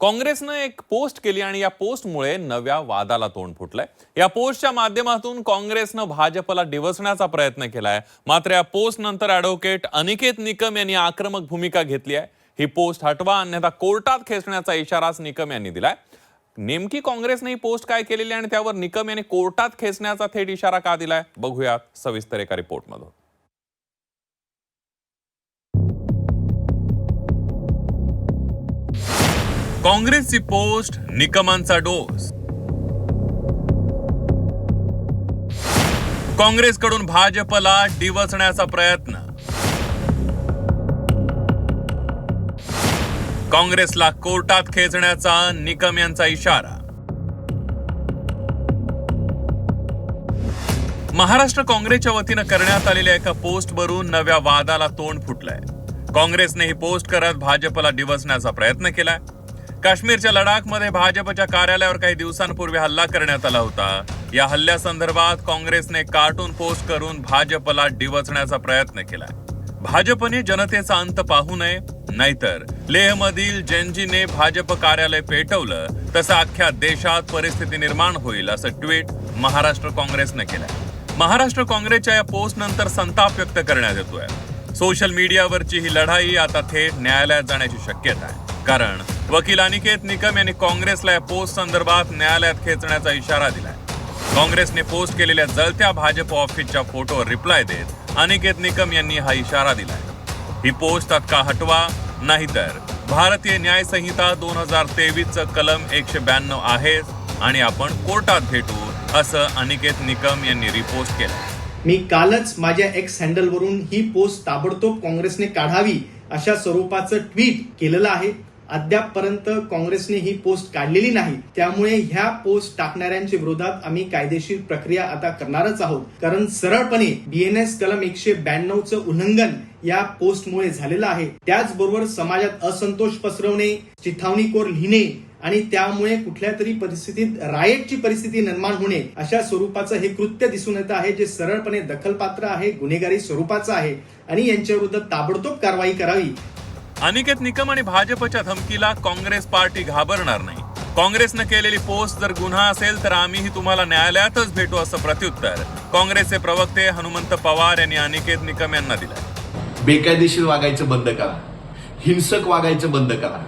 काँग्रेसनं एक पोस्ट केली आणि या पोस्टमुळे नव्या वादाला तोंड फुटलंय. या पोस्टच्या माध्यमातून काँग्रेसनं भाजपला डिवसण्याचा प्रयत्न केलाय. मात्र या पोस्ट नंतर ॲडव्होकेट अनिकेत निकम यांनी आक्रमक भूमिका घेतली आहे. ही पोस्ट हटवा अन्यथा कोर्टात खेचण्याचा इशाराच निकम यांनी दिलाय. नेमकी काँग्रेसने ही पोस्ट काय केलेली आणि त्यावर निकम यांनी कोर्टात खेचण्याचा थेट इशारा का दिलाय? बघूयात सविस्तर एका रिपोर्टमधून काँग्रेसची पोस्ट निकमांचा डोस. काँग्रेसकडून भाजपला डिवचण्याचा प्रयत्न. काँग्रेसला कोर्टात खेचण्याचा निकम यांचा इशारा. महाराष्ट्र काँग्रेसच्या वतीनं करण्यात आलेल्या एका पोस्टवरून नव्या वादाला तोंड फुटलंय. काँग्रेसने ही पोस्ट करत भाजपला डिवचण्याचा प्रयत्न केलाय. काश्मीरच्या लडाखमध्ये भाजपच्या कार्यालयावर काही दिवसांपूर्वी हल्ला करण्यात आला होता. या हल्ल्यासंदर्भात काँग्रेसने कार्टून पोस्ट करून भाजपला डिवचण्याचा प्रयत्न केला. भाजपने जनतेचा अंत पाहू नये नाहीतर लेहमधील जेनजीने भाजप कार्यालय पेटवलं तसं अख्ख्या देशात परिस्थिती निर्माण होईल असं ट्विट महाराष्ट्र काँग्रेसनं केलंय. महाराष्ट्र काँग्रेसच्या या पोस्ट नंतर संताप व्यक्त करण्यात येतोय. सोशल मीडियावरची ही लढाई आता थेट न्यायालयात जाण्याची शक्यता आहे. कारण वकील अनिकेत निकम यांनी काँग्रेसला या पोस्ट संदर्भात न्यायालयात खेचण्याचा इशारा दिलाय. काँग्रेसने पोस्ट केलेल्या जळत्या भाजप ऑफिसच्या फोटोवर रिप्लाय देत अनिकेत निकम यांनी हा इशारा दिलाय. ही पोस्ट तत्काळ हटवा नाहीतर भारतीय न्याय संहिता दोन हजार तेवीसचं कलम एकशे ब्याण्णव आहे आणि आपण कोर्टात भेटू असं अनिकेत निकम यांनी रिपोस्ट केलं मी कालच माझ्या एक्स हँडलवरून ही पोस्ट ताबडतोब काँग्रेसने काढावी अशा स्वरूपाचं ट्विट केलेलं आहे. अद्यापपर्यंत काँग्रेसने ही पोस्ट काढलेली नाही. त्यामुळे ह्या पोस्ट टाकणाऱ्यांच्या विरोधात आम्ही कायदेशीर प्रक्रिया आता करणारच आहोत. कारण सरळपणे बीएनएस कलम एकशे ब्याण्णवचं उल्लंघन या पोस्टमुळे झालेलं आहे. त्याचबरोबर समाजात असंतोष पसरवणे चिथावणीकोर लिहिणे आणि त्यामुळे कुठल्या तरी परिस्थितीत रायटची परिस्थिती निर्माण होणे अशा स्वरूपाचं हे कृत्य दिसून येतं आहे जे सरळपणे दखलपात्र आहे गुन्हेगारी स्वरूपाचं आहे आणि यांच्याविरुद्ध ताबडतोब कारवाई करावी. अनिकेत निकम आणि भाजपच्या धमकीला काँग्रेस पार्टी घाबरणार नाही. काँग्रेसनं केलेली पोस्ट जर गुन्हा असेल तर आम्हीही तुम्हाला न्यायालयातच भेटू असं प्रत्युत्तर काँग्रेसचे प्रवक्ते हनुमंत पवार यांनी अनिकेत निकम यांना दिलं बेकायदेशीर वागायचं बंद करा. हिंसक वागायचं बंद करा.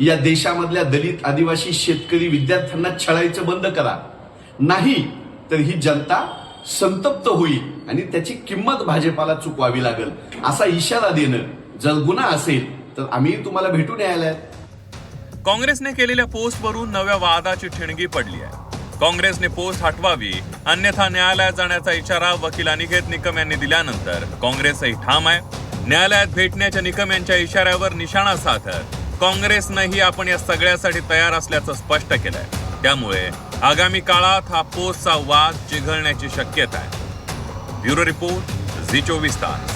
या देशामधल्या दलित आदिवासी शेतकरी विद्यार्थ्यांना छळायचं बंद करा. नाही तर ही जनता संतप्त होईल आणि त्याची किंमत भाजपाला चुकवावी लागेल असा इशारा देणं जर गुन्हा असेल तर आम्ही तुम्हाला भेटून यायला काँग्रेसने केलेल्या पोस्टवरून नव्या वादाची ठिणगी पडली आहे. काँग्रेसने पोस्ट हटवावी अन्यथा न्यायालयात जाण्याचा इशारा वकील अनिकेत निकम यांनी दिल्यानंतर काँग्रेसही ठाम आहे. न्यायालयात भेटण्याच्या निकम यांच्या इशाऱ्यावर निशाणा साधत काँग्रेसनंही आपण या सगळ्यासाठी तयार असल्याचं स्पष्ट केलंय. त्यामुळे आगामी काळात हा पोस्टचा वाद चिघळण्याची शक्यता आहे. ब्युरो रिपोर्ट झी चोवीस तास.